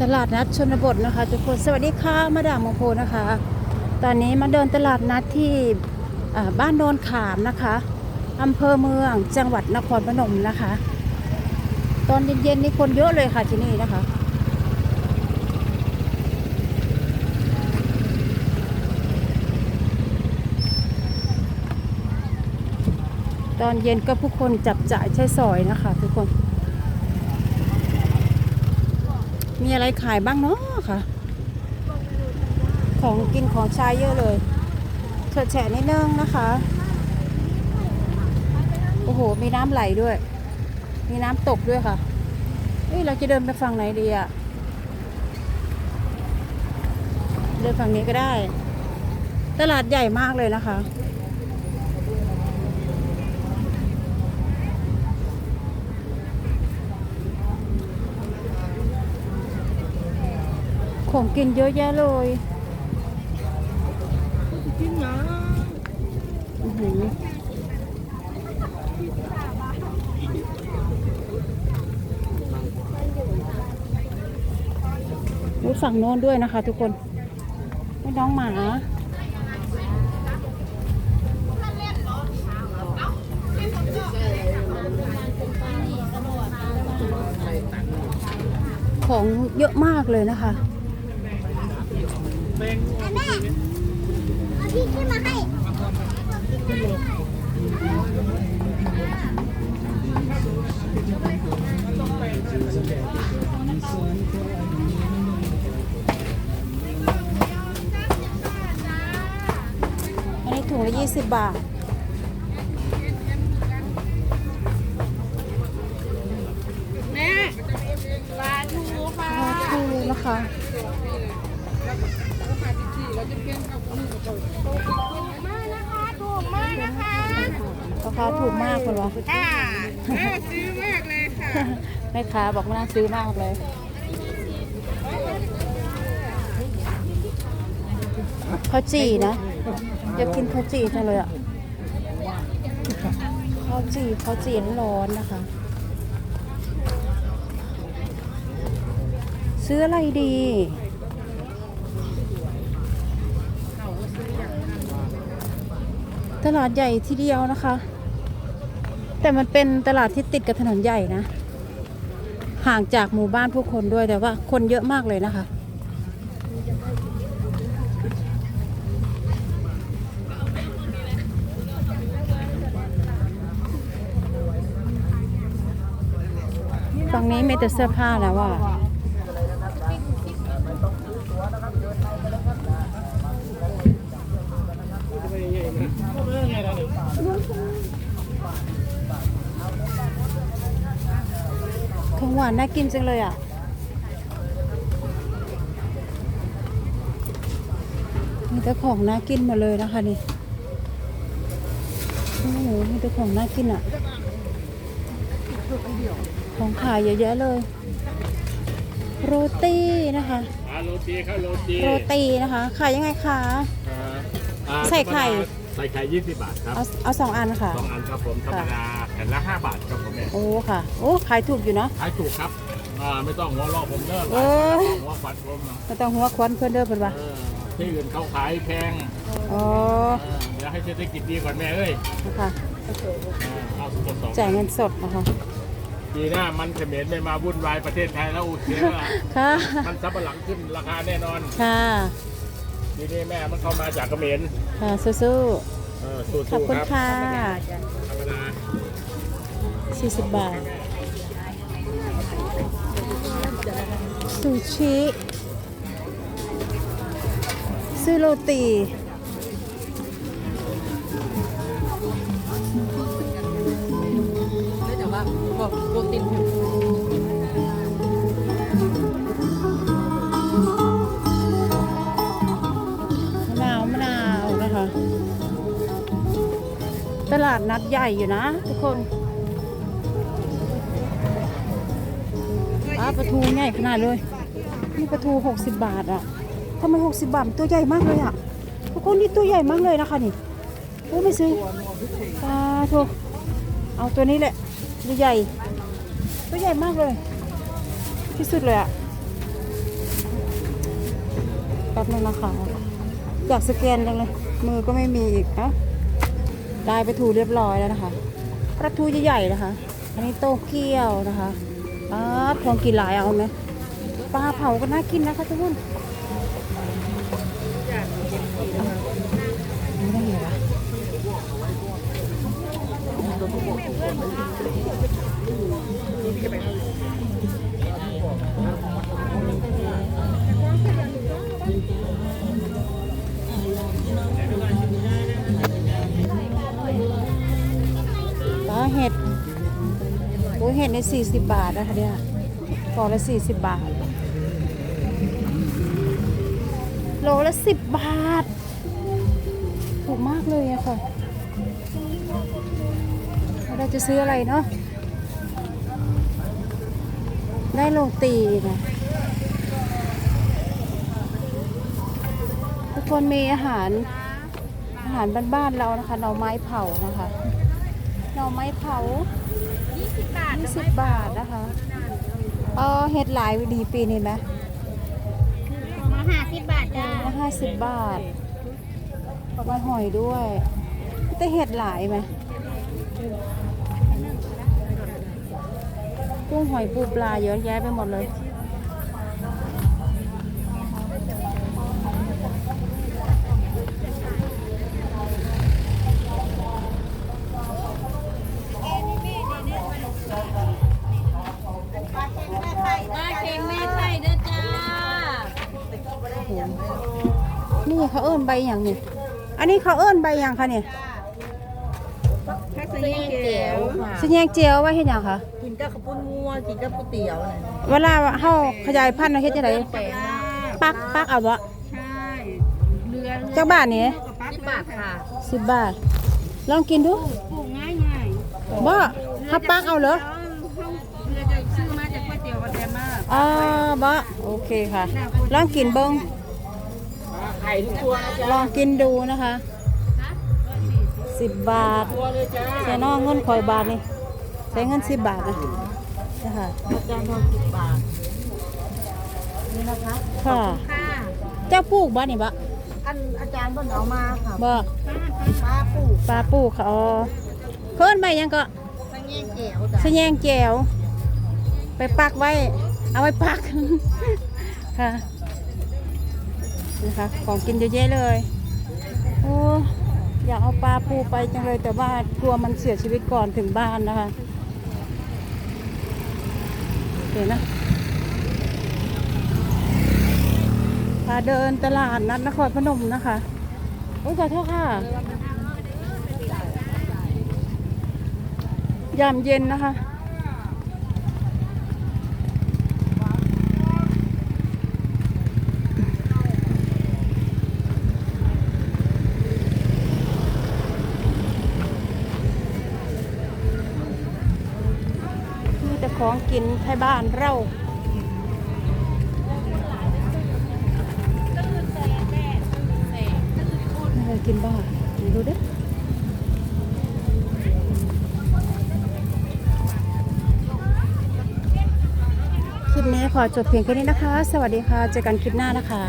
ตลาดนัดชนบทนะคะทุกคนสวัสดีค่ะมาดามโมโพนะคะ ตอนนี้มาเดินตลาดนัดที่บ้านโนนขามนะคะอำเภอเมืองจังหวัดนครพนมนะคะ ตอนเย็นๆนี่คนเยอะเลยค่ะที่นี่นะคะตอนเย็นก็ผู้คนจับจ่ายใช้สอยนะคะ ทุกคน มีอะไรขายบ้างเนาะค่ะ ของกินของใช้เยอะเลยเฉอะแฉะนิดนึงนะคะ โอ้โห มีน้ำไหลด้วย มีน้ำตกด้วยค่ะเอ้ยเราจะเดินไปฝั่งไหนดีอะเดินฝั่งนี้ก็ได้ ตลาดใหญ่มากเลยนะคะ ของกินเยอะแยะเลยกินนะอื้อหือรู้ฝั่งโน้นด้วยนะคะ ทุกคนไม่น้องหมาของเยอะมากเลยนะคะ แม่เอาพี่ขึ้นมาให้อันนี้ถุงละยี่สิบบาทแม่ปลาทูค่ะปลาทูนะคะ มากนะคะถูกมากนะคะราคาถูกมากคุณวะค่ะแม่ซื้อมากเลยค่ะแม่ค้าบอกว่าน่าซื้อมากเลยข้าวจี่นะอยากกินข้าวจี่จังเลยอะข้าวจี่ข้าวจี่ร้อนๆนะคะ ซื้ออะไรดี ตลาดใหญ่ทีเดียวนะคะ แต่มันเป็นตลาดที่ติดกับถนนใหญ่นะ ห่างจากหมู่บ้านผู้คนด้วยแต่ว่าคนเยอะมากเลยนะคะ ฝั่งนี้มีแต่เสื้อผ้าแล้วว่า ของหวานน่ากินจังเลยอะมีแต่ของน่ากินหมดเลยนะคะนี่โอ้โหมีแต่ของน่ากินอะ ของขายเยอะแยะเลย โรตีนะคะอ่าโรตีครับโรตีโรตีนะคะขายยังไงคะอ่าอ่าใส่ไข่ ใส่ไข่20บาทครับเอาเอาสองอันค่ะ สองอันครับผมธรรมดาแผ่นละ5บาทครับผมแม่โอ้ค่ะ โอ้ขายถูกอยู่เนาะขายถูกครับอ่าไม่ต้องหัวเราะผมเด้อเอ้ยหัวฟัดผมนะก็ต้องหัวควันเพื่อนเด้อเพื่อนว่าเออที่อื่นเขาขายแพงอ๋อเออเดี๋ยวให้เศรษฐกิจดีก่อนแม่เอ้ยนะคะเออเอาสดสองจ่ายเงินสดนะคะปีหน้ามันเขมรไม่มาวุ่นวายประเทศไทยแล้วโอเคแล้วล่ะค่ะมันซับปะหลังขึ้นราคาแน่นอน ค่ะ ทีนี้แม่มันเข้ามาจากเขมรค่ะสู้เออสู้ๆขอบๆคุณครับค่ะ ธรรมดา 40 บาท ซูชิซื้อโรตีแต่ว่าบอกโปรตีน นัดใหญ่อยู่นะ ทุกคนปลาปลาทูใหญ่ขนาดเลย นี่ปลาทู60 บาทอะทำไม60 บาทมันตัวใหญ่มากเลยอะทุกคนนี่ตัวใหญ่มากเลยนะคะนี่โอ้ไม่ซื้อปลาทูเอาตัวนี้แหละตัวใหญ่ ตัวใหญ่มากเลย ที่สุดเลยอะแป๊บนึงนะคะอยากสแกนจังเลย มือก็ไม่มีอีกเนาะ ได้ไปถูเรียบร้อยแล้วนะคะปลาทูใหญ่ๆนะคะ อันนี้โตเกียวนะคะปลาทองกินหลายเอาไหมปลาเผาก็น่ากินนะคะทุกคนไม่ได้เหรอ เห็ดในสี่สิบบาทนะคะเนี่ยกล่องละสี่สิบบาท โลละสิบบาท ถูกมากเลยอะค่ะ เราจะซื้ออะไรเนาะ ได้โรตีนะทุกคนมีอาหารอาหารบ้านๆเรานะคะหน่อไม้เผานะคะหน่อไม้เผา 20บาท20บาทนะคะเออเห็ดหลายดีปีนี้ไหมมา50บาทจ้าละห้าสิบบาทปลาหอยด้วยแต่เห็ดหลายไหมกุ้งหอยปูปลาเยอะแยะไปหมดเลย นี่เขาเอิ้นใบอย่างนี่อันนี้เขาเอิ้นใบอย่างคะเนี่ยถ้าซื้อแก้วค่ะสัญญงเจียวไว้เฮ็ดหยังคะกินกับข้าวปุ้นงัวกินกับก๋วยเตี๋ยวเวลาเฮาขยายพันธุ์เราเฮ็ดจังไดแปลงปักปักเอาบ่ใช่เรือจักบาทนี่สิบบาทค่ะสิบบาท ลองกินดูปลูกง่ายง่ายบ่เฮาปักเอาเหรอเรือจะซื้อมาจากก๋วยเตี๋ยววันแดมากอ๋อบ่โอเคค่ะ ลองกินเบิ้ง ไข่ทุกตัวนะจ๊ะลองกินดูนะคะสิบบาทตัวเลยจ้าใส่นอกเงินคอยบาทนี่ใช้เงินสิบบาทนะนะคะอาจารย์ทองสิบบาทนี่นะคะค่ะค่ะเจ้าปลูกบ้านนี่บะอันอาจารย์เพิ่นเอามาค่ะบ่ป้าปลูกปลาปลูกค่ะอ๋อเพิ่นไปยังก็สังเกตแก้วจ้ะสะแยงแจวไปปักไว้ เอาไว้ปักค่ะ นะคะของกินเยอะแยะเลยโอ้อยากเอาปลาปูไปจังเลยแต่ว่ากลัวมันเสียชีวิตก่อนถึงบ้านนะคะเดี๋ยวนะพาเดินตลาดนัดนครพนมนะคะโอ้ยขอโทษค่ะยามเย็นนะคะ มีแต่ของกิ นไทยบ้านเราเคยกินบ้างดูดิคลิปนี้ขอจบเพียงแค่นี้นะคะ สวัสดีค่ะ เจอกันคลิปหน้านะคะ